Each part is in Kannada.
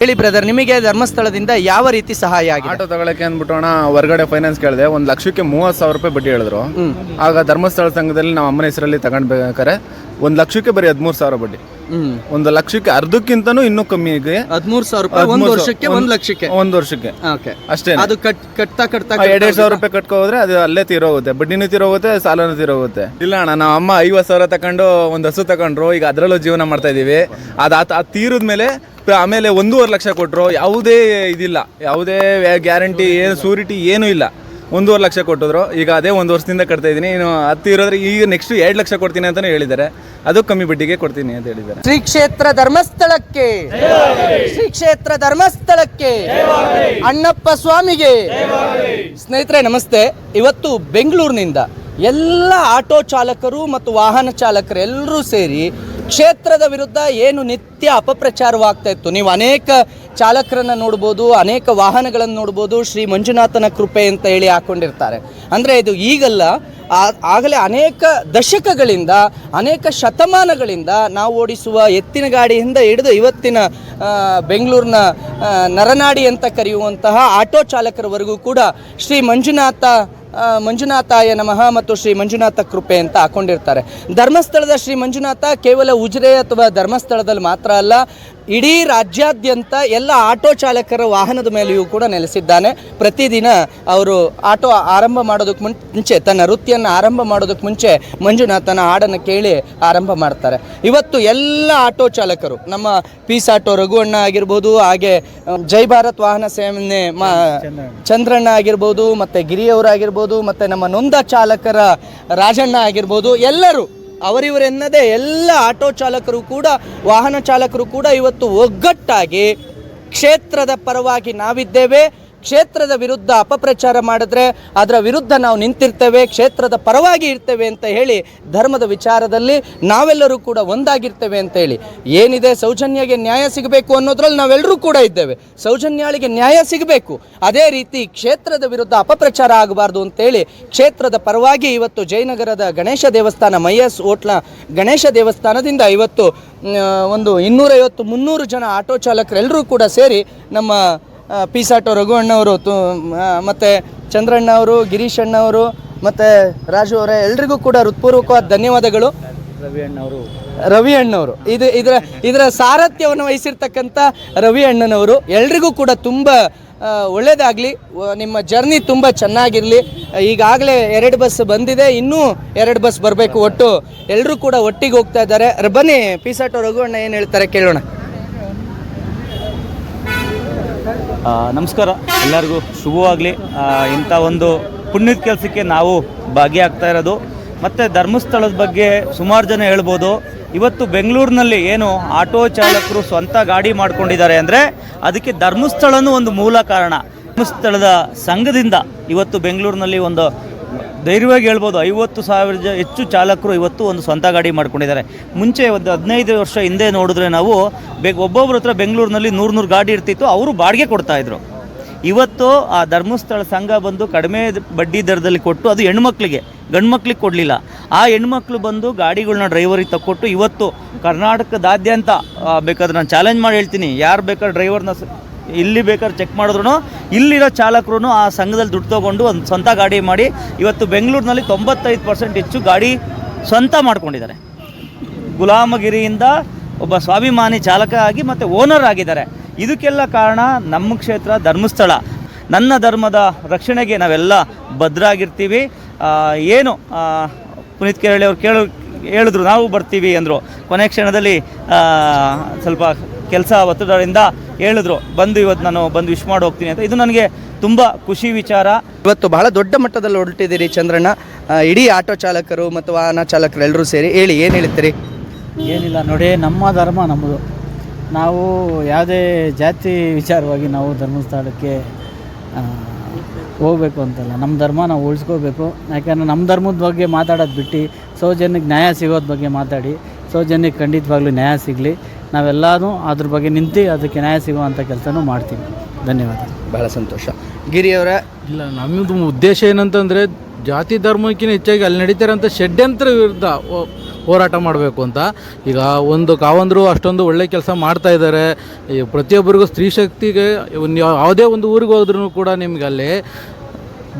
ಹೇಳಿ ಬ್ರದರ್ ನಿಮಗೆ ಧರ್ಮಸ್ಥಳದಿಂದ ಯಾವ ರೀತಿ ಸಹಾಯ ಆಗಿದೆ? ಆಟೋ ತಗೊಳಕ್ಕೆ ಅಂದ್ಬಿಟ್ಟು ಅಣ್ಣ ಹೊರಗಡೆ ಫೈನಾನ್ಸ್ ಕೇಳಿದೆ. ಒಂದು ಲಕ್ಷಕ್ಕೆ ಮೂವತ್ತು ಸಾವಿರ ರೂಪಾಯಿ ಬಡ್ಡಿ ಹೇಳಿದ್ರು. ಆಗ ಧರ್ಮಸ್ಥಳ ಸಂಘದಲ್ಲಿ ನಮ್ಮ ಅಮ್ಮನ ಹೆಸರಲ್ಲಿ ತಗೊಂಡ್ಬೇಕಾರೆ ಒಂದು ಲಕ್ಷಕ್ಕೆ ಬರೀ ಹದಿಮೂರು ಸಾವಿರ ಬಡ್ಡಿ. ಹ್ಮ್. ಒಂದು ಲಕ್ಷಕ್ಕೆ ಅರ್ಧಕ್ಕಿಂತನೂ ಇನ್ನೂ ಕಮ್ಮಿ ಇದೆ. ಹದಿಮೂರು ಸಾವಿರ ರೂಪಾಯಿ ಒಂದು ಹದಿಮೂರು ವರ್ಷಕ್ಕೆ ಒಂದು ಲಕ್ಷಕ್ಕೆ? ಒಂದು ವರ್ಷಕ್ಕೆ. ಓಕೆ ಅಷ್ಟೇ ಅದು ಕಟ್ ಕಟ್ತಾ ಕಟ್ತಾ ಎರಡೆರಡು ಸಾವಿರ ರೂಪಾಯಿ ಕಟ್ಕೊ ಹೋದ್ರೆ ಅದು ಅಲ್ಲೇ ತೀರೋಗುತ್ತೆ ಬಡ್ಡಿನೂ ತೀರೋಗುತ್ತೆ ಸಾಲನೂ ತೀರೋಗುತ್ತೆ ಇಲ್ಲ ಅಣ್ಣ ನಮ್ಮ ಅಮ್ಮ ಐವತ್ತು ಸಾವಿರ ತಗೊಂಡು ಒಂದು ಹಸು ತಗೊಂಡ್ರು ಈಗ ಅದರಲ್ಲೂ ಜೀವನ ಮಾಡ್ತಾ ಇದೀವಿ. ಅದು ಆ ಪ- ಆಮೇಲೆ ಒಂದೂವರೆ ಲಕ್ಷ ಕೊಟ್ಟರು ಯಾವುದೇ ಇದಿಲ್ಲ. ಯಾವುದೇ ಗ್ಯಾರಂಟಿ ಏನು ಸೂರಿಟಿ ಏನೂ ಇಲ್ಲ. ಒಂದೂವರೆ ಲಕ್ಷ ಕೊಟ್ಟಿದ್ರು. ಈಗ ಅದೇ ಒಂದು ವರ್ಷದಿಂದ ಕಟ್ತಾ ಇದ್ದೀನಿ ಇನ್ನು ಹತ್ತು ಇರೋದ್ರೆ ಈಗ ನೆಕ್ಸ್ಟ್ ಎರಡು ಲಕ್ಷ ಕೊಡ್ತೀನಿ ಅಂತಲೇ ಹೇಳಿದ್ದಾರೆ. ಅದು ಕಮ್ಮಿ ಬಡ್ಡಿಗೆ ಕೊಡ್ತೀನಿ ಅಂತ ಹೇಳಿದ್ದಾರೆ. ಶ್ರೀ ಕ್ಷೇತ್ರ ಧರ್ಮಸ್ಥಳಕ್ಕೆ. ಶ್ರೀ ಕ್ಷೇತ್ರ ಧರ್ಮಸ್ಥಳಕ್ಕೆ. ಅಣ್ಣಪ್ಪ ಸ್ವಾಮಿಗೆ. ಸ್ನೇಹಿತರೆ, ನಮಸ್ತೆ. ಇವತ್ತು ಬೆಂಗಳೂರಿನಿಂದ ಎಲ್ಲ ಆಟೋ ಚಾಲಕರು ಮತ್ತು ವಾಹನ ಚಾಲಕರು ಎಲ್ಲರೂ ಸೇರಿ ಕ್ಷೇತ್ರದ ವಿರುದ್ಧ ಏನು ನಿತ್ಯ ಅಪಪ್ರಚಾರವಾಗ್ತಾ ಇತ್ತು? ನೀವು ಅನೇಕ ಚಾಲಕರನ್ನ ನೋಡ್ಬೋದು, ಅನೇಕ ವಾಹನಗಳನ್ನು ನೋಡ್ಬೋದು, ಶ್ರೀ ಮಂಜುನಾಥನ ಕೃಪೆ ಅಂತ ಹೇಳಿ ಹಾಕೊಂಡಿರ್ತಾರೆ. ಅಂದರೆ ಇದು ಈಗಲ್ಲ ಆಗಲೇ ಅನೇಕ ದಶಕಗಳಿಂದ, ಅನೇಕ ಶತಮಾನಗಳಿಂದ ನಾವು ಓಡಿಸುವ ಎತ್ತಿನ ಗಾಡಿಯಿಂದ ಹಿಡಿದು ಇವತ್ತಿನ ಬೆಂಗಳೂರಿನ ನರನಾಡಿ ಅಂತ ಕರೆಯುವಂತಹ ಆಟೋ ಚಾಲಕರವರೆಗೂ ಕೂಡ ಶ್ರೀ ಮಂಜುನಾಥ ಮಂಜುನಾಥಾಯ ನಮಃ ಮತ್ತು ಶ್ರೀ ಮಂಜುನಾಥ ಕೃಪೆ ಅಂತ ಹಾಕೊಂಡಿರ್ತಾರೆ. ಧರ್ಮಸ್ಥಳದ ಶ್ರೀ ಮಂಜುನಾಥ ಕೇವಲ ಉಜಿರೆ ಅಥವಾ ಧರ್ಮಸ್ಥಳದಲ್ಲಿ ಮಾತ್ರ ಅಲ್ಲ ಇಡೀ ರಾಜ್ಯಾದ್ಯಂತ ಎಲ್ಲ ಆಟೋ ಚಾಲಕರ ವಾಹನದ ಮೇಲೆಯೂ ಕೂಡ ನೆಲೆಸಿದ್ದಾನೆ. ಪ್ರತಿದಿನ ಅವರು ಆಟೋ ಆರಂಭ ಮಾಡೋದಕ್ಕೆ ಮುಂಚೆ ತನ್ನ ವೃತ್ತಿಯನ್ನು ಆರಂಭ ಮಾಡೋದಕ್ಕೆ ಮುಂಚೆ ಮಂಜುನಾಥನ ಹಾಡನ್ನು ಕೇಳಿ ಆರಂಭ ಮಾಡ್ತಾರೆ. ಇವತ್ತು ಎಲ್ಲ ಆಟೋ ಚಾಲಕರು ನಮ್ಮ ಪೀಸ್ ಆಟೋ ರಘುವಣ್ಣ ಆಗಿರ್ಬೋದು ಹಾಗೆ ಜೈ ಭಾರತ್ ವಾಹನ ಸೇವನೆ ಮಾ ಚಂದ್ರಣ್ಣ. ಆಗಿರ್ಬೋದು ಮತ್ತು ಗಿರಿಯವರಾಗಿರ್ಬೋದು ಮತ್ತು ನಮ್ಮ ನೊಂದ ಚಾಲಕರ ರಾಜಣ್ಣ ಆಗಿರ್ಬೋದು ಎಲ್ಲರೂ ಅವರಿವರೆನ್ನದೇ ಎಲ್ಲ ಆಟೋ ಚಾಲಕರು ಕೂಡ ವಾಹನ ಚಾಲಕರು ಕೂಡ ಇವತ್ತು ಒಗ್ಗಟ್ಟಾಗಿ ಕ್ಷೇತ್ರದ ಪರವಾಗಿ ನಾವಿದ್ದೇವೆ. ಕ್ಷೇತ್ರದ ವಿರುದ್ಧ ಅಪಪ್ರಚಾರ ಮಾಡಿದ್ರೆ ಅದರ ವಿರುದ್ಧ ನಾವು ನಿಂತಿರ್ತೇವೆ, ಕ್ಷೇತ್ರದ ಪರವಾಗಿ ಇರ್ತೇವೆ ಅಂತ ಹೇಳಿ ಧರ್ಮದ ವಿಚಾರದಲ್ಲಿ ನಾವೆಲ್ಲರೂ ಕೂಡ ಒಂದಾಗಿರ್ತೇವೆ ಅಂತ ಹೇಳಿ. ಏನಿದೆ? ಸೌಜನ್ಯಗೆ ನ್ಯಾಯ ಸಿಗಬೇಕು ಅನ್ನೋದ್ರಲ್ಲಿ ನಾವೆಲ್ಲರೂ ಕೂಡ ಇದ್ದೇವೆ. ಸೌಜನ್ಯಾಳಿಗೆ ನ್ಯಾಯ ಸಿಗಬೇಕು. ಅದೇ ರೀತಿ ಕ್ಷೇತ್ರದ ವಿರುದ್ಧ ಅಪಪ್ರಚಾರ ಆಗಬಾರ್ದು ಅಂತೇಳಿ ಕ್ಷೇತ್ರದ ಪರವಾಗಿ ಇವತ್ತು ಜಯನಗರದ ಗಣೇಶ ದೇವಸ್ಥಾನ, ಮೈಯಸ್ ಓಟ್ಲ ಗಣೇಶ ದೇವಸ್ಥಾನದಿಂದ ಇವತ್ತು ಒಂದು ಇನ್ನೂರೈವತ್ತು ಮುನ್ನೂರು ಜನ ಆಟೋ ಚಾಲಕರೆಲ್ಲರೂ ಕೂಡ ಸೇರಿ ನಮ್ಮ ಆ, ರಘು ಆಟೋ ರಘುವಣ್ಣವರು ತು ಮತ್ತು ಚಂದ್ರಣ್ಣ ಅವರು ಗಿರೀಶ್ ಅಣ್ಣವರು ಮತ್ತು ರಾಜು ಅವರೇ ಎಲ್ರಿಗೂ ಕೂಡ ಹೃತ್ಪೂರ್ವಕವಾದ ಧನ್ಯವಾದಗಳು. ರವಿ ಅಣ್ಣವರು ಇದು ಇದರ ಇದರ ಸಾರಥ್ಯವನ್ನು ವಹಿಸಿರ್ತಕ್ಕಂಥ ರವಿ ಅಣ್ಣನವರು ಎಲ್ರಿಗೂ ಕೂಡ ತುಂಬ ಒಳ್ಳೆಯದಾಗಲಿ ನಿಮ್ಮ ಜರ್ನಿ ತುಂಬ ಚೆನ್ನಾಗಿರಲಿ. ಈಗಾಗಲೇ ಎರಡು ಬಸ್ ಬಂದಿದೆ. ಇನ್ನೂ ಎರಡು ಬಸ್ ಬರಬೇಕು ಒಟ್ಟು. ಎಲ್ಲರೂ ಕೂಡ ಒಟ್ಟಿಗೆ ಹೋಗ್ತಾ ಇದ್ದಾರೆ. ಬನ್ನಿ ಪೀಸಾಟೋ ರಘುವಣ್ಣ ಏನು ಹೇಳ್ತಾರೆ ಕೇಳೋಣ ಆ, ನಮಸ್ಕಾರ. ಎಲ್ಲರಿಗೂ ಶುಭವಾಗಲಿ. ಇಂಥ ಒಂದು ಪುಣ್ಯದ ಕೆಲಸಕ್ಕೆ ನಾವು ಭಾಗಿಯಾಗ್ತಾ ಇರೋದು. ಮತ್ತು ಧರ್ಮಸ್ಥಳದ ಬಗ್ಗೆ ಸುಮಾರು ಜನ ಹೇಳ್ಬೋದು. ಇವತ್ತು ಬೆಂಗಳೂರಿನಲ್ಲಿ ಏನು ಆಟೋ ಚಾಲಕರು ಸ್ವಂತ ಗಾಡಿ ಮಾಡ್ಕೊಂಡಿದ್ದಾರೆ ಅಂದರೆ ಅದಕ್ಕೆ ಧರ್ಮಸ್ಥಳನೂ ಒಂದು ಮೂಲ ಕಾರಣ. ಧರ್ಮಸ್ಥಳದ ಸಂಘದಿಂದ ಇವತ್ತು ಬೆಂಗಳೂರಿನಲ್ಲಿ ಒಂದು ಧೈರ್ಯವಾಗಿ ಹೇಳ್ಬೋದು, ಐವತ್ತು ಸಾವಿರ ಜ ಹೆಚ್ಚು ಚಾಲಕರು ಇವತ್ತು ಒಂದು ಸ್ವಂತ ಗಾಡಿ ಮಾಡ್ಕೊಂಡಿದ್ದಾರೆ. ಮುಂಚೆ ಒಂದು ಹದಿನೈದು ವರ್ಷ ಹಿಂದೆ ನೋಡಿದ್ರೆ ನಾವು ಬೆ ಒಬ್ಬೊಬ್ಬರ ಹತ್ರ ಬೆಂಗಳೂರಿನಲ್ಲಿ ನೂರು ನೂರು ಗಾಡಿ ಇರ್ತಿತ್ತು, ಅವರು ಬಾಡಿಗೆ ಕೊಡ್ತಾಯಿದ್ರು ಇವತ್ತು ಆ ಧರ್ಮಸ್ಥಳ ಸಂಘ ಬಂದು ಕಡಿಮೆ ಬಡ್ಡಿ ದರದಲ್ಲಿ ಕೊಟ್ಟು ಅದು ಹೆಣ್ಮಕ್ಳಿಗೆ ಗಂಡು ಮಕ್ಳಿಗೆ ಕೊಡಲಿಲ್ಲ. ಆ ಹೆಣ್ಮಕ್ಳು ಬಂದು ಗಾಡಿಗಳನ್ನ ಡ್ರೈವರಿಗೆ ತಕ್ಕೊಟ್ಟು ಇವತ್ತು ಕರ್ನಾಟಕದಾದ್ಯಂತ ಬೇಕಾದ್ರೆ ನಾನು ಚಾಲೆಂಜ್ ಮಾಡಿ ಹೇಳ್ತೀನಿ, ಯಾರು ಬೇಕಾದ್ರೆ ಡ್ರೈವರ್ನ ಇಲ್ಲಿ ಬೇಕಾದ್ರೆ ಚೆಕ್ ಮಾಡಿದ್ರು ಇಲ್ಲಿರೋ ಚಾಲಕರು ಆ ಸಂಘದಲ್ಲಿ ದುಡ್ಡು ತೊಗೊಂಡು ಒಂದು ಸ್ವಂತ ಗಾಡಿ ಮಾಡಿ, ಇವತ್ತು ಬೆಂಗಳೂರಿನಲ್ಲಿ ತೊಂಬತ್ತೈದು ಪರ್ಸೆಂಟ್ ಹೆಚ್ಚು ಗಾಡಿ ಸ್ವಂತ ಮಾಡ್ಕೊಂಡಿದ್ದಾರೆ. ಗುಲಾಮಗಿರಿಯಿಂದ ಒಬ್ಬ ಸ್ವಾಭಿಮಾನಿ ಚಾಲಕ ಆಗಿ ಮತ್ತು ಓನರ್ ಆಗಿದ್ದಾರೆ. ಇದಕ್ಕೆಲ್ಲ ಕಾರಣ ನಮ್ಮ ಕ್ಷೇತ್ರ ಧರ್ಮಸ್ಥಳ. ನನ್ನ ಧರ್ಮದ ರಕ್ಷಣೆಗೆ ನಾವೆಲ್ಲ ಭದ್ರಾಗಿರ್ತೀವಿ. ಏನು ಪುನೀತ್ ಕೇರಳಿ ಅವ್ರು ಕೇಳ, ಹೇಳಿದ್ರು, ನಾವು ಬರ್ತೀವಿ ಅಂದರು. ಕೊನೆ ಕ್ಷಣದಲ್ಲಿ ಸ್ವಲ್ಪ ಕೆಲಸ ಒತ್ತಡದಿಂದ ಹೇಳಿದ್ರು ಬಂದು ಇವತ್ತು ನಾನು ಬಂದು ವಿಶ್ ಮಾಡಿ ಹೋಗ್ತೀನಿ ಅಂತ. ಇದು ನನಗೆ ತುಂಬ ಖುಷಿ ವಿಚಾರ. ಇವತ್ತು ಬಹಳ ದೊಡ್ಡ ಮಟ್ಟದಲ್ಲಿ ಹೊರಟಿದ್ದೀರಿ ಚಂದ್ರಣ್ಣ. ಇಡೀ ಆಟೋ ಚಾಲಕರು ಮತ್ತು ವಾಹನ ಚಾಲಕರು ಎಲ್ಲರೂ ಸೇರಿ ಹೇಳಿ ಏನು ಹೇಳ್ತೀರಿ? ಏನಿಲ್ಲ ನೋಡಿ ನಮ್ಮ ಧರ್ಮ ನಮ್ಮದು. ನಾವು ಯಾವುದೇ ಜಾತಿ ವಿಚಾರವಾಗಿ ನಾವು ಧರ್ಮಸ್ಥಳಕ್ಕೆ ಹೋಗಬೇಕು ಹೋಗ್ಬೇಕು ಅಂತಲ್ಲ. ನಮ್ಮ ಧರ್ಮ ನಾವು ಉಳಿಸ್ಕೋಬೇಕು. ಯಾಕಂದರೆ ನಮ್ಮ ಧರ್ಮದ ಬಗ್ಗೆ ಮಾತಾಡೋದು ಬಿಟ್ಟು ಸೌಜನ್ಯಕ್ಕೆ ನ್ಯಾಯ ಸಿಗೋದ್ರ ಬಗ್ಗೆ ಮಾತಾಡಿ ಸೌಜನ್ಯಕ್ಕೆ ಖಂಡಿತವಾಗ್ಲೂ ನ್ಯಾಯ ಸಿಗಲಿ. ನಾವೆಲ್ಲರೂ ಅದ್ರ ಬಗ್ಗೆ ನಿಂತು ಅದಕ್ಕೆ ನ್ಯಾಯ ಸಿಗುವಂಥ ಕೆಲಸನೂ ಮಾಡ್ತೀವಿ. ಧನ್ಯವಾದ. ಬಹಳ ಸಂತೋಷ. ಗಿರಿಯವರ? ಇಲ್ಲ ನಮ್ಮದು ಉದ್ದೇಶ ಏನಂತಂದರೆ ಜಾತಿ ಧರ್ಮಕ್ಕಿಂತ ಹೆಚ್ಚಾಗಿ ಅಲ್ಲಿ ನಡೀತಿರೋಂಥ ಷಡ್ಯಂತ್ರ ವಿರುದ್ಧ ಹೋರಾಟ ಮಾಡಬೇಕು ಅಂತ. ಈಗ ಒಂದು ಕಾವಂದರು ಅಷ್ಟೊಂದು ಒಳ್ಳೆ ಕೆಲಸ ಮಾಡ್ತಾ ಇದ್ದಾರೆ. ಈ ಪ್ರತಿಯೊಬ್ಬರಿಗೂ ಸ್ತ್ರೀ ಶಕ್ತಿಗೆ ಒಂದು ಯಾವುದೇ ಒಂದು ಊರಿಗೆ ಹೋದ್ರೂ ಕೂಡ ನಿಮಗೆ ಅಲ್ಲಿ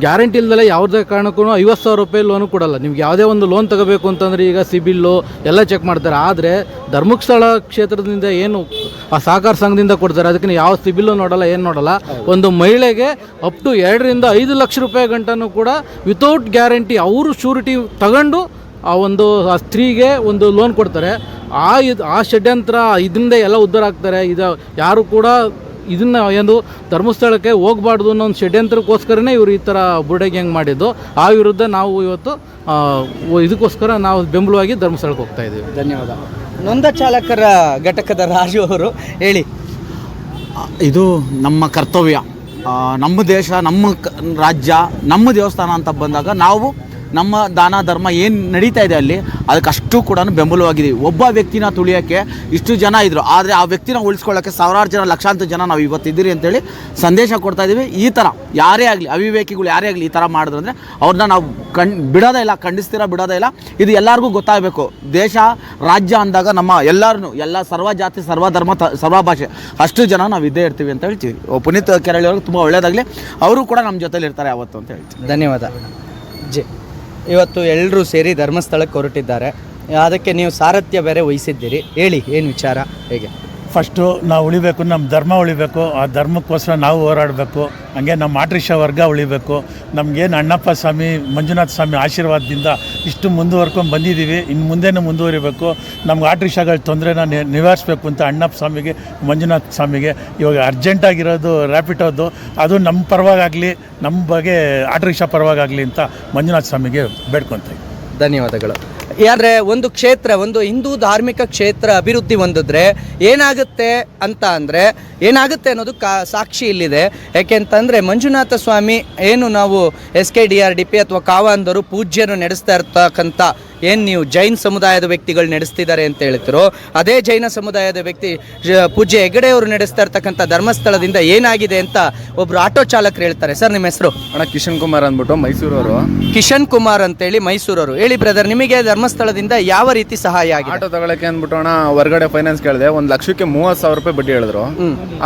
ಗ್ಯಾರಂಟಿ ಇಲ್ದಲೆ ಯಾವುದೇ ಕಾರಣಕ್ಕೂ ಐವತ್ತು ಸಾವಿರ ರೂಪಾಯಿ ಲೋನು ಕೊಡಲ್ಲ. ನಿಮ್ಗೆ ಯಾವುದೇ ಒಂದು ಲೋನ್ ತಗೋಬೇಕು ಅಂತಂದರೆ ಈಗ ಸಿಬಿಲ್ಲು ಎಲ್ಲ ಚೆಕ್ ಮಾಡ್ತಾರೆ. ಆದರೆ ಧರ್ಮಸ್ಥಳ ಕ್ಷೇತ್ರದಿಂದ ಏನು ಆ ಸಹಕಾರ ಸಂಘದಿಂದ ಕೊಡ್ತಾರೆ ಅದಕ್ಕೆ ಯಾವ ಸಿಬಿಲ್ಲು ನೋಡಲ್ಲ, ಏನು ನೋಡಲ್ಲ. ಒಂದು ಮಹಿಳೆಗೆ ಅಪ್ ಟು ಎರಡರಿಂದ ಐದು ಲಕ್ಷ ರೂಪಾಯಿ ಗಂಟನೂ ಕೂಡ ವಿತೌಟ್ ಗ್ಯಾರಂಟಿ ಅವರು ಶೂರಿಟಿ ತಗೊಂಡು ಆ ಒಂದು, ಆ ಸ್ತ್ರೀಗೆ ಒಂದು ಲೋನ್ ಕೊಡ್ತಾರೆ. ಆ ಇದು, ಆ ಷಡ್ಯಂತ್ರ ಇದರಿಂದ ಎಲ್ಲ ಉದ್ಧಾರ ಆಗ್ತಾರೆ. ಇದು ಯಾರು ಕೂಡ ಇದನ್ನ ಏನು ಧರ್ಮಸ್ಥಳಕ್ಕೆ ಹೋಗ್ಬಾರ್ದು ಅನ್ನೋ ಒಂದು ಷಡ್ಯಂತ್ರಕ್ಕೋಸ್ಕರನೇ ಇವರು ಈ ಥರ ಬುರ್ಡೆಗೆ ಹೆಂಗೆ ಮಾಡಿದ್ದು. ಆ ವಿರುದ್ಧ ನಾವು ಇವತ್ತು ಇದಕ್ಕೋಸ್ಕರ ನಾವು ಬೆಂಬಲವಾಗಿ ಧರ್ಮಸ್ಥಳಕ್ಕೆ ಹೋಗ್ತಾ ಇದ್ದೀವಿ ಧನ್ಯವಾದ. ನೊಂದ ಚಾಲಕರ ಘಟಕದ ರಾಜು ಅವರು ಹೇಳಿ. ಇದು ನಮ್ಮ ಕರ್ತವ್ಯ. ನಮ್ಮ ದೇಶ ನಮ್ಮ ಕ- ರಾಜ್ಯ ನಮ್ಮ ದೇವಸ್ಥಾನ ಅಂತ ಬಂದಾಗ ನಾವು ನಮ್ಮ ದಾನ ಧರ್ಮ ಏನು ನಡೀತಾ ಇದೆ ಅಲ್ಲಿ ಅದಕ್ಕೆ ಅಷ್ಟು ಕೂಡ ಬೆಂಬಲವಾಗಿದೆ. ಒಬ್ಬ ವ್ಯಕ್ತಿನ ತುಳಿಯೋಕ್ಕೆ ಇಷ್ಟು ಜನ ಇದ್ದರು ಆದರೆ ಆ ವ್ಯಕ್ತಿನ ಉಳಿಸ್ಕೊಳ್ಳೋಕ್ಕೆ ಸಾವಿರಾರು ಜನ, ಲಕ್ಷಾಂತರ ಜನ ನಾವು ಇವತ್ತಿದ್ದೀರಿ ಅಂತೇಳಿ ಸಂದೇಶ ಕೊಡ್ತಾ ಇದ್ದೀವಿ. ಈ ಥರ ಯಾರೇ ಆಗಲಿ, ಅವಿವೇಕಿಗಳು ಯಾರೇ ಆಗಲಿ ಈ ಥರ ಮಾಡಿದ್ರು ಅಂದರೆ ಅವ್ರನ್ನ ನಾವು ಕಣ್, ಬಿಡೋದೇ ಇಲ್ಲ, ಖಂಡಿಸ್ತೀರ ಬಿಡೋದೇ ಇಲ್ಲ. ಇದು ಎಲ್ಲರಿಗೂ ಗೊತ್ತಾಗಬೇಕು. ದೇಶ, ರಾಜ್ಯ ಅಂದಾಗ ನಮ್ಮ ಎಲ್ಲರೂ ಎಲ್ಲ ಸರ್ವ ಜಾತಿ ಸರ್ವ ಧರ್ಮ ಸರ್ವ ಭಾಷೆ ಅಷ್ಟು ಜನ ನಾವು ಇದ್ದೇ ಇರ್ತೀವಿ ಅಂತ ಹೇಳ್ತೀವಿ. ಪುನೀತ್ ಕೆರಳಿ ಅವ್ರಿಗೆ ತುಂಬ ಒಳ್ಳೆಯದಾಗಲಿ ಅವರು ಕೂಡ ನಮ್ಮ ಜೊತೆಲಿ ಇರ್ತಾರೆ ಯಾವತ್ತು ಅಂತ ಹೇಳ್ತೀವಿ. ಧನ್ಯವಾದ. ಜಿ. ಇವತ್ತು ಎಲ್ಲರೂ ಸೇರಿ ಧರ್ಮಸ್ಥಳಕ್ಕೆ ಹೊರಟಿದ್ದಾರೆ. ಅದಕ್ಕೆ ನೀವು ಸಾರಥ್ಯ ಬೇರೆ ವಹಿಸಿದ್ದೀರಿ. ಹೇಳಿ ಏನು ವಿಚಾರ? ಹೇಗೆ? ಫಸ್ಟು ನಾವು ಉಳಿಬೇಕು ನಮ್ಮ ಧರ್ಮ ಉಳಿಬೇಕು, ಆ ಧರ್ಮಕ್ಕೋಸ್ಕರ ನಾವು ಹೋರಾಡಬೇಕು, ಹಂಗೆ ನಮ್ಮ ಆಟ್ರಿಷ ವರ್ಗ ಉಳಿಬೇಕು, ನಮಗೇನು ಅಣ್ಣಪ್ಪ ಸ್ವಾಮಿ, ಮಂಜುನಾಥ ಸ್ವಾಮಿ ಆಶೀರ್ವಾದದಿಂದ ಇಷ್ಟು ಮುಂದುವರ್ಕೊಂಡು ಬಂದಿದ್ದೀವಿ ಇನ್ನು ಮುಂದೆನೂ ಮುಂದುವರಿಬೇಕು, ನಮ್ಗೆ ಆಟ್ರಿಷಾಗಳ ತೊಂದರೆನ ನಿವಾರಿಸ್ಬೇಕು ಅಂತ ಅಣ್ಣಪ್ಪ ಸ್ವಾಮಿಗೆ, ಮಂಜುನಾಥ ಸ್ವಾಮಿಗೆ, ಇವಾಗ ಅರ್ಜೆಂಟಾಗಿರೋದು ರ್ಯಾಪಿಟೋದು ಅದು ನಮ್ಮ ಪರವಾಗಲಿ ನಮ್ಮ ಬಗ್ಗೆ ಆಟ್ರಿಷಾ ಪರವಾಗಲಿ ಅಂತ ಮಂಜುನಾಥ ಸ್ವಾಮಿಗೆ ಬೇಡ್ಕೊತೀವಿ ಧನ್ಯವಾದಗಳು. ಯಾದ್ರೆ ಒಂದು ಕ್ಷೇತ್ರ, ಒಂದು ಹಿಂದೂ ಧಾರ್ಮಿಕ ಕ್ಷೇತ್ರ ಅಭಿವೃದ್ಧಿ ಹೊಂದಿದ್ರೆ ಏನಾಗುತ್ತೆ ಅಂತ ಅಂದರೆ, ಏನಾಗುತ್ತೆ ಅನ್ನೋದು ಕಾ, ಸಾಕ್ಷಿ ಇಲ್ಲಿದೆ. ಯಾಕೆಂತಂದರೆ ಮಂಜುನಾಥ ಸ್ವಾಮಿ ಏನು ನಾವು S K D R D P ಅಥವಾ ಕಾವಾಂದರು ಪೂಜ್ಯರು ನಡೆಸ್ತಾ ಇರ್ತಕ್ಕಂಥ ಏನು ನೀವು ಜೈನ್ ಸಮುದಾಯದ ವ್ಯಕ್ತಿಗಳು ನಡೆಸ್ತಿದ್ದಾರೆ ಅಂತ ಹೇಳ್ತಿರೋ ಅದೇ ಜೈನ ಸಮುದಾಯದ ವ್ಯಕ್ತಿ ಪೂಜ್ಯ ಹೆಗಡೆ ಅವರು ನಡೆಸ್ತಾ ಇರ್ತಕ್ಕಂಥ ಧರ್ಮಸ್ಥಳದಿಂದ ಏನಾಗಿದೆ ಅಂತ ಒಬ್ರು ಆಟೋ ಚಾಲಕರು ಹೇಳ್ತಾರೆ. ಸರ್ ನಿಮ್ಮ ಹೆಸರು? ಅಣ್ಣ ಕಿಶನ್ ಕುಮಾರ್ ಅಂದ್ಬಿಟ್ಟು ಮೈಸೂರವರು. ಕಿಶನ್ ಕುಮಾರ್ ಅಂತೇಳಿ ಮೈಸೂರವರು. ಹೇಳಿ ಬ್ರದರ್ ನಿಮಗೆ ಧರ್ಮಸ್ಥಳದಿಂದ ಯಾವ ರೀತಿ ಸಹಾಯ ಆಗಿದೆ? ಆಟೋ ತಗೊಳಕ್ಕೆ ಅಂದ್ಬಿಟ್ಟು ಅಣ್ಣ ಹೊರಗಡೆ ಫೈನಾನ್ಸ್ ಕೇಳಿದೆ ಒಂದು ಲಕ್ಷಕ್ಕೆ ಮೂವತ್ತು ಸಾವಿರ ರೂಪಾಯಿ ಬಡ್ಡಿ ಹೇಳಿದ್ರು.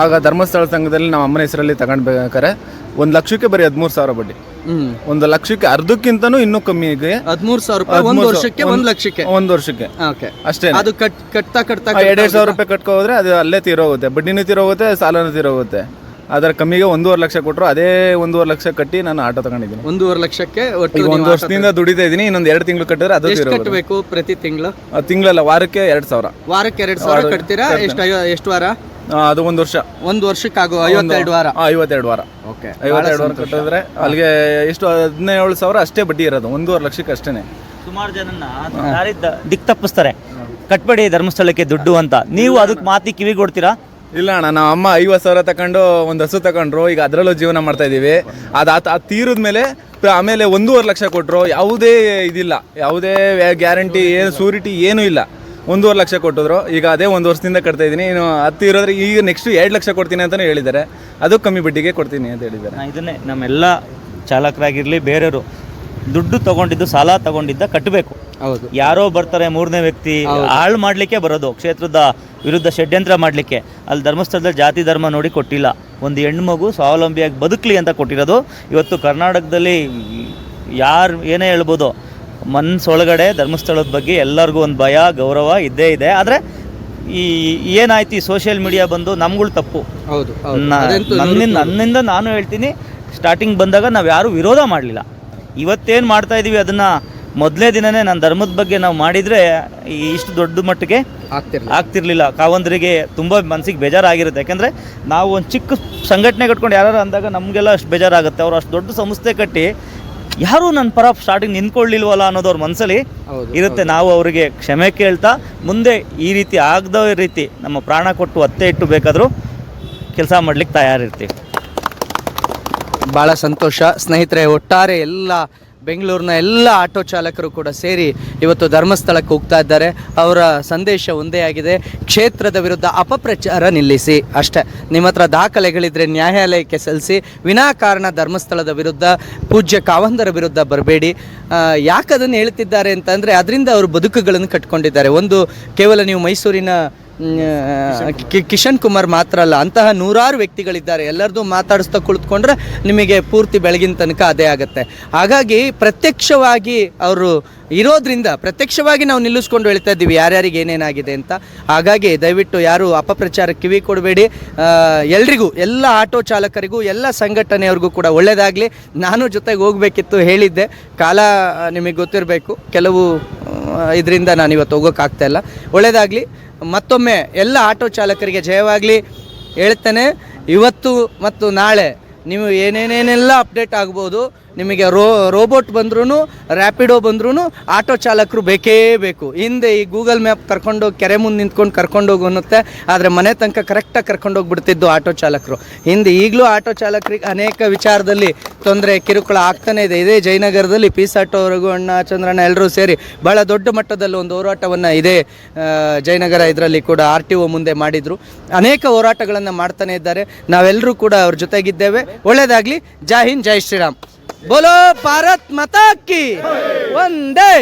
ಆಗ ಧರ್ಮಸ್ಥಳ ಸಂಘದಲ್ಲಿ ನಮ್ಮ ಅಮ್ಮನ ಹೆಸರಲ್ಲಿ ತಗೊಂಡ್ಬೇಕಾರೆ ಒಂದು ಲಕ್ಷಕ್ಕೆ ಬರೀ ಹದಿಮೂರ್ ಸಾವಿರ ಬಡ್ಡಿ. ಹ್ಮ್. ಒಂದು ಲಕ್ಷಕ್ಕೆ ಅರ್ಧಕ್ಕಿಂತನೂ ಇನ್ನೂ ಕಮ್ಮಿ ಇದೆ. ಹದಿಮೂರು ಸಾವಿರ ರೂಪಾಯಿ ಒಂದು ವರ್ಷಕ್ಕೆ ಒಂದು ಲಕ್ಷಕ್ಕೆ? ಒಂದು ವರ್ಷಕ್ಕೆ. ಓಕೆ. ಅಷ್ಟೇ ಅದು ಕಟ್ ಕಟ್ತಾ ಕಟ್ತಾ ಎರಡೆರಡು ಸಾವಿರ ರೂಪಾಯಿ ಕಟ್ಕೊ ಹೋದ್ರೆ ಅದು ಅಲ್ಲೇ ತೀರೋಗುತ್ತೆ. ಬಡ್ಡಿನೂ ತೀರೋಗುತ್ತೆ ಸಾಲನೂ ತೀರೋಗುತ್ತೆ. ಅದರ ಕಮ್ಮಿಗೆ ಒಂದೂವರೆ ಲಕ್ಷ ಕೊಟ್ಟರು ಅದೇ ಒಂದೂವರೆ ಲಕ್ಷ ಕಟ್ಟಿ ನಾನು ಆಟೋ ತಗೊಂಡಿದ್ದೀನಿ. ಒಂದೂವರೆ ಲಕ್ಷಕ್ಕೆ ಒಟ್ಟು ಈಗ ಒಂದು ವರ್ಷದಿಂದ ದುಡಿತಾ ಇದ್ದೀನಿ ಇನ್ನೊಂದು ಎರಡು ತಿಂಗಳು ಕಟ್ಟಿದ್ರೆ ಅದು ಎಷ್ಟು ತೀರೋಗುತ್ತೆ. ಕಟ್ಟಬೇಕು ಪ್ರತಿ ತಿಂಗಳು? ತಿಂಗಳಲ್ಲ ವಾರಕ್ಕೆ ಎರಡು ಸಾವಿರ. ವಾರಕ್ಕೆ ಎರಡು ಸಾವಿರ ಕಟ್ತೀರಾ? ಎಷ್ಟು ಎಷ್ಟು ವಾರ? ಆ, ಅದು ಒಂದು ವರ್ಷ. ಒಂದು ವರ್ಷಕ್ಕೆ ಆಗೋ ಐವತ್ತೆರಡು ವಾರ. ಆ, ಐವತ್ತೆರಡು ವಾರ. ಓಕೆ. ಐವತ್ತೆರಡು ವರ್ಷ ಕಟ್ಟಿದ್ರೆ ಅಲ್ಲಿಗೆ ಎಷ್ಟು ಹದಿನೇಳು ಸಾವಿರ ಅಷ್ಟೇ ಬಡ್ಡಿ ಇರೋದು ಒಂದೂವರೆ ಲಕ್ಷಕ್ಕೆ ಅಷ್ಟೇನೆ. ಸುಮಾರು ಜನನ್ನ ದಾರಿ ದ- ದಿಕ್ ತಪ್ಪಿಸ್ತಾರೆ. ಕಟ್ಬೇಡಿ ಧರ್ಮಸ್ಥಳಕ್ಕೆ ದುಡ್ಡು ಅಂತ. ನೀವು ಅದಕ್ಕೆ ಮಾತಿ ಕಿವಿ ಕೊಡ್ತೀರಾ? ಇಲ್ಲ ಅಣ್ಣ ನಮ್ಮ ಅಮ್ಮ ಐವತ್ತು ಸಾವಿರ ತಗೊಂಡು ಒಂದು ಹಸು ತಗೊಂಡ್ರು ಈಗ ಅದರಲ್ಲೂ ಜೀವನ ಮಾಡ್ತಾ ಇದ್ದೀವಿ ಅದು ಆತ ಅದು ತೀರಿದ ಮೇಲೆ ಆಮೇಲೆ ಒಂದೂವರೆ ಲಕ್ಷ ಕೊಟ್ಟರು ಯಾವುದೇ ಇದಿಲ್ಲ. ಯಾವುದೇ ಗ್ಯಾರಂಟಿ ಏನು ಸೂರಿಟಿ ಏನೂ ಇಲ್ಲ. ಒಂದೂವರೆ ಲಕ್ಷ ಕೊಟ್ಟಿದ್ರು. ಈಗ ಅದೇ ಒಂದು ವರ್ಷದಿಂದ ಕಟ್ತಾ ಇದ್ದೀನಿ. ಇನ್ನು ಹತ್ತು ಇರೋದ್ರೆ ಈಗ ನೆಕ್ಸ್ಟ್ ಎರಡು ಲಕ್ಷ ಕೊಡ್ತೀನಿ ಅಂತಲೇ ಹೇಳಿದ್ದಾರೆ. ಅದು ಕಮ್ಮಿ ಬಡ್ಡಿಗೆ ಕೊಡ್ತೀನಿ ಅಂತ ಹೇಳಿದ್ದಾರೆ. ನಾ ಇದನ್ನೇ ನಮ್ಮೆಲ್ಲ ಚಾಲಕರಾಗಿರಲಿ ಬೇರೆಯವರು ದುಡ್ಡು ತಗೊಂಡಿದ್ದು ಸಾಲ ತಗೊಂಡಿದ್ದ ಕಟ್ಟಬೇಕು. ಹೌದು. ಯಾರೋ ಬರ್ತಾರೆ ಮೂರನೇ ವ್ಯಕ್ತಿ ಹಾಳು ಮಾಡಲಿಕ್ಕೆ ಬರೋದು ಕ್ಷೇತ್ರದ ವಿರುದ್ಧ ಷಡ್ಯಂತ್ರ ಮಾಡಲಿಕ್ಕೆ. ಅಲ್ಲಿ ಧರ್ಮಸ್ಥಳದಲ್ಲಿ ಜಾತಿ ಧರ್ಮ ನೋಡಿ ಕೊಟ್ಟಿಲ್ಲ. ಒಂದು ಹೆಣ್ಮಗು ಸ್ವಾವಲಂಬಿಯಾಗಿ ಬದುಕಲಿ ಅಂತ ಕೊಟ್ಟಿರೋದು. ಇವತ್ತು ಕರ್ನಾಟಕದಲ್ಲಿ ಯಾರು ಏನೇ ಹೇಳ್ಬೋದು ಮನಸ್ಸೊಳಗಡೆ ಧರ್ಮಸ್ಥಳದ ಬಗ್ಗೆ ಎಲ್ಲರಿಗೂ ಒಂದು ಭಯ ಗೌರವ ಇದ್ದೇ ಇದೆ. ಆದರೆ ಈ ಏನಾಯ್ತು ಈ ಸೋಷಿಯಲ್ ಮೀಡಿಯಾ ಬಂದು ನಮ್ಗಳು ತಪ್ಪು. ಹೌದು ನನ್ನಿಂದ ನನ್ನಿಂದ ನಾನು ಹೇಳ್ತೀನಿ ಸ್ಟಾರ್ಟಿಂಗ್ ಬಂದಾಗ ನಾವು ಯಾರು ವಿರೋಧ ಮಾಡಲಿಲ್ಲ. ಇವತ್ತೇನು ಮಾಡ್ತಾ ಇದ್ದೀವಿ ಅದನ್ನು ಮೊದಲೇ ದಿನನೇ ನನ್ನ ಧರ್ಮದ ಬಗ್ಗೆ ನಾವು ಮಾಡಿದರೆ ಇಷ್ಟು ದೊಡ್ಡ ಮಟ್ಟಿಗೆ ಆಗ್ತಿರ್ಲಿಲ್ಲ. ಆಗ್ತಿರ್ಲಿಲ್ಲ. ಕಾವಂದರಿಗೆ ತುಂಬ ಮನಸ್ಸಿಗೆ ಬೇಜಾರಾಗಿರುತ್ತೆ. ಯಾಕಂದರೆ ನಾವು ಒಂದು ಚಿಕ್ಕ ಸಂಘಟನೆ ಕಟ್ಕೊಂಡು ಯಾರು ಅಂದಾಗ ನಮಗೆಲ್ಲ ಅಷ್ಟು ಬೇಜಾರಾಗುತ್ತೆ. ಅವರು ಅಷ್ಟು ದೊಡ್ಡ ಸಂಸ್ಥೆ ಕಟ್ಟಿ ಯಾರೂ ನನ್ನ ಪರ ಸ್ಟಾರ್ಟಿಂಗ್ ನಿಂತ್ಕೊಳ್ಳಿಲ್ವಲ್ಲ ಅನ್ನೋದು ಅವ್ರ ಮನಸ್ಸಲ್ಲಿ ಇರುತ್ತೆ. ನಾವು ಅವರಿಗೆ ಕ್ಷಮೆ ಕೇಳ್ತಾ ಮುಂದೆ ಈ ರೀತಿ ಆಗದ ರೀತಿ ನಮ್ಮ ಪ್ರಾಣ ಕೊಟ್ಟು ಒತ್ತೆ ಇಟ್ಟು ಬೇಕಾದರೂ ಕೆಲಸ ಮಾಡ್ಲಿಕ್ಕೆ ತಯಾರಿರ್ತೀವಿ. ಭಾಳ ಸಂತೋಷ. ಸ್ನೇಹಿತರೆ ಒಟ್ಟಾರೆ ಎಲ್ಲ ಬೆಂಗಳೂರಿನ ಎಲ್ಲ ಆಟೋ ಚಾಲಕರು ಕೂಡ ಸೇರಿ ಇವತ್ತು ಧರ್ಮಸ್ಥಳಕ್ಕೆ ಹೋಗ್ತಾ ಇದ್ದಾರೆ. ಅವರ ಸಂದೇಶ ಒಂದೇ ಆಗಿದೆ. ಕ್ಷೇತ್ರದ ವಿರುದ್ಧ ಅಪಪ್ರಚಾರ ನಿಲ್ಲಿಸಿ. ಅಷ್ಟೇ. ನಿಮ್ಮ ಹತ್ರ ದಾಖಲೆಗಳಿದ್ರೆ ನ್ಯಾಯಾಲಯಕ್ಕೆ ಸಲ್ಲಿಸಿ. ವಿನಾಕಾರಣ ಧರ್ಮಸ್ಥಳದ ವಿರುದ್ಧ, ಪೂಜ್ಯ ಕಾವಂದರ ವಿರುದ್ಧ ಬರಬೇಡಿ. ಯಾಕದನ್ನು ಹೇಳ್ತಿದ್ದಾರೆ ಅಂತಂದರೆ, ಅದರಿಂದ ಅವರು ಬದುಕುಗಳನ್ನು ಕಟ್ಕೊಂಡಿದ್ದಾರೆ. ಒಂದು, ಕೇವಲ ನೀವು ಮೈಸೂರಿನ ಕಿಶನ್ ಕುಮಾರ್. ಮಾತ್ರ ಅಲ್ಲ ಅಂತಹ ನೂರಾರು ವ್ಯಕ್ತಿಗಳಿದ್ದಾರೆ. ಎಲ್ಲರದು ಮಾತಾಡಿಸ್ತಾ ಕುಳಿತುಕೊಂಡ್ರೆ ನಿಮಗೆ ಪೂರ್ತಿ ಬೆಳಗಿನ ತನಕ ಅದೇ ಆಗುತ್ತೆ. ಹಾಗಾಗಿ ಪ್ರತ್ಯಕ್ಷವಾಗಿ ಅವರು ಇರೋದ್ರಿಂದ ಪ್ರತ್ಯಕ್ಷವಾಗಿ ನಾವು ನಿಲ್ಲಿಸ್ಕೊಂಡು ಹೇಳ್ತಾ ಇದ್ದೀವಿ ಯಾರ್ಯಾರಿಗೆ ಏನೇನಾಗಿದೆ ಅಂತ. ಹಾಗಾಗಿ ದಯವಿಟ್ಟು ಯಾರು ಅಪಪ್ರಚಾರ ಕಿವಿ ಕೊಡಬೇಡಿ. ಎಲ್ರಿಗೂ ಎಲ್ಲ ಆಟೋ ಚಾಲಕರಿಗೂ ಎಲ್ಲ ಸಂಘಟನೆಯವ್ರಿಗೂ ಕೂಡ ಒಳ್ಳೆಯದಾಗಲಿ ನಾನು ಜೊತೆಗೆ ಹೋಗಬೇಕಿತ್ತು ಹೇಳಿದ್ದೆ. ಕಾಲ ನಿಮಗೆ ಗೊತ್ತಿರಬೇಕು. ಕೆಲವು ಇದರಿಂದ ನಾನು ಇವತ್ತು ಹೋಗೋಕ್ಕಾಗ್ತಾ ಇಲ್ಲ. ಒಳ್ಳೆಯದಾಗಲಿ ಮತ್ತೊಮ್ಮೆ ಎಲ್ಲ ಆಟೋ ಚಾಲಕರಿಗೆ ಜಯವಾಗಲಿ ಹೇಳ್ತೇನೆ. ಇವತ್ತು ಮತ್ತು ನಾಳೆ ನೀವು ಏನೇನೇನೆಲ್ಲ ಅಪ್ಡೇಟ್ ಆಗ್ಬೋದು. ನಿಮಗೆ ರೋ, ರೋಬೋಟ್ ಬಂದ್ರೂ ರ್ಯಾಪಿಡೋ ಬಂದ್ರೂ ಆಟೋ ಚಾಲಕರು ಬೇಕೇ ಬೇಕು. ಹಿಂದೆ ಈ ಗೂಗಲ್ ಮ್ಯಾಪ್ ಕರ್ಕೊಂಡೋಗಿ ಕೆರೆ ಮುಂದೆ ನಿಂತ್ಕೊಂಡು ಕರ್ಕೊಂಡೋಗಿ ಅನ್ನುತ್ತೆ. ಆದರೆ ಮನೆ ತನಕ ಕರೆಕ್ಟಾಗಿ ಕರ್ಕೊಂಡೋಗಿ ಬಿಡ್ತಿದ್ದು ಆಟೋ ಚಾಲಕರು. ಹಿಂದೆ ಈಗಲೂ ಆಟೋ ಚಾಲಕರಿಗೆ ಅನೇಕ ವಿಚಾರದಲ್ಲಿ ತೊಂದರೆ, ಕಿರುಕುಳ ಆಗ್ತಾನೇ ಇದೆ. ಇದೇ ಜಯನಗರದಲ್ಲಿ ಪೀಸ್ ಆಟೋ ರಘುವಣ್ಣ, ಚಂದ್ರಣ್ಣ ಎಲ್ಲರೂ ಸೇರಿ ಭಾಳ ದೊಡ್ಡ ಮಟ್ಟದಲ್ಲಿ ಒಂದು ಹೋರಾಟವನ್ನು ಇದೇ ಜಯನಗರ ಇದರಲ್ಲಿ ಕೂಡ ಆರ್ ಟಿ ಒ ಮುಂದೆ ಮಾಡಿದರು. ಅನೇಕ ಹೋರಾಟಗಳನ್ನು ಮಾಡ್ತಾನೆ ಇದ್ದಾರೆ. ನಾವೆಲ್ಲರೂ ಕೂಡ ಅವ್ರ ಜೊತೆಗಿದ್ದೇವೆ. ಒಳ್ಳೆಯದಾಗಲಿ ಜೈ ಹಿಂದ್, ಜೈ ಶ್ರೀರಾಮ್. ಬೋಲೋ ಭಾರತ್ ಮಾತಾ ಕಿ ಒಂದೇ